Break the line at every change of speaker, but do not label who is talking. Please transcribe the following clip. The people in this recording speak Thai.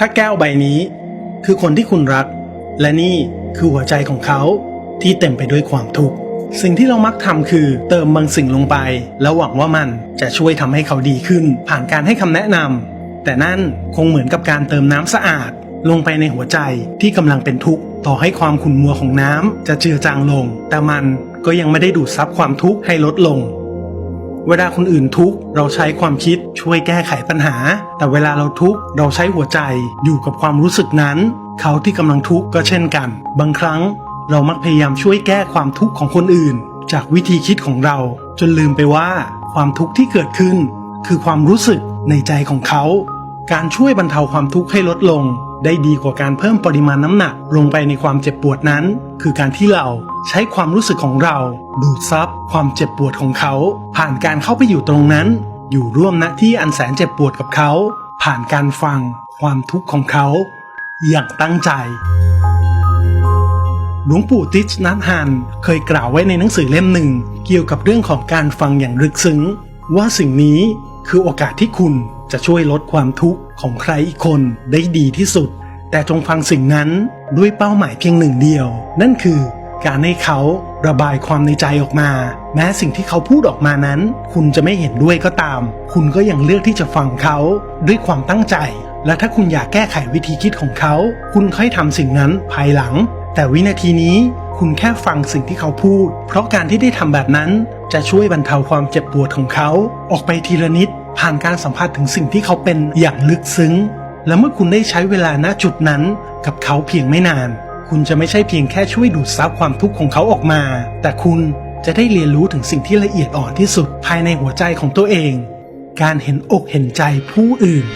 ถ้าแก้วใบนี้คือคนที่คุณรัก และนี่คือหัวใจของเขาที่เต็มไปด้วยความทุกข์สิ่งที่เรามักทำคือเติมบางสิ่งลงไป แล้วหวังว่ามันจะช่วยทำให้เขาดีขึ้น ผ่านการให้คำแนะนำแต่นั่นคงเหมือนกับการเติมน้ำสะอาด ลงไปในหัวใจที่กำลังเป็นทุกข์ต่อให้ความขุ่นมัวของน้ำจะเจือจางลง แต่มันก็ยังไม่ได้ดูดซับความทุกข์ให้ลดลง เวลาคนอื่นทุกข์เราใช้ความคิดช่วยแก้ไขปัญหา แต่เวลาเราทุกข์เราใช้หัวใจอยู่กับความรู้สึกนั้น เขาที่กำลังทุกข์ก็เช่นกัน บางครั้งเรามักพยายามช่วยแก้ความทุกข์ของคนอื่น จากวิธีคิดของเรา จนลืมไปว่า ความทุกข์ที่เกิดขึ้น คือความรู้สึกในใจของเขา การช่วยบรรเทาความทุกข์ให้ลดลง ได้ดีกว่าการเพิ่มปริมาณน้ำหนักลงไปในความเจ็บปวดนั้น คือการที่เราใช้ความรู้สึกของเรา ดูดซับความเจ็บปวดของเขา ผ่านการเข้าไปอยู่ตรงนั้น อยู่ร่วมณที่อันแสนเจ็บปวดกับเขา ผ่านการฟังความทุกข์ของเขา อย่างตั้งใจหลวงปู่ติชนัทฮันเคยกล่าวไว้ในหนังสือเล่มหนึ่ง เกี่ยวกับเรื่องของการฟังอย่างลึกซึ้ง ว่าสิ่งนี้ คือโอกาสที่คุณจะช่วยลดความทุกข์ของใครอีกคนได้ดีที่สุด แต่จงฟังสิ่งนั้นด้วยเป้าหมายเพียงหนึ่งเดียว นั่นคือการให้เขาระบายความในใจออกมา แม้สิ่งที่เขาพูดออกมานั้น คุณจะไม่เห็นด้วยก็ตาม คุณก็ยังเลือกที่จะฟังเขาด้วยความตั้งใจ และถ้าคุณอยากแก้ไขวิธีคิดของเขา คุณค่อยทำสิ่งนั้นภายหลัง แต่วินาทีนี้ คุณแค่ฟังสิ่งที่เขาพูด เพราะการที่ได้ทำแบบนั้นจะช่วยบรรเทาความเจ็บปวดของเขา ออกไปทีละนิด ผ่านการสัมผัสถึงสิ่งที่เขาเป็นอย่างลึกซึ้ง และเมื่อคุณได้ใช้เวลาณจุดนั้น กับเขาเพียงไม่นาน คุณจะไม่ใช่เพียงแค่ช่วยดูดซับความทุกข์ของเขาออกมา แต่คุณจะได้เรียนรู้ถึงสิ่งที่ละเอียดอ่อนที่สุดภายในหัวใจของตัวเอง การเห็นอกเห็นใจผู้อื่น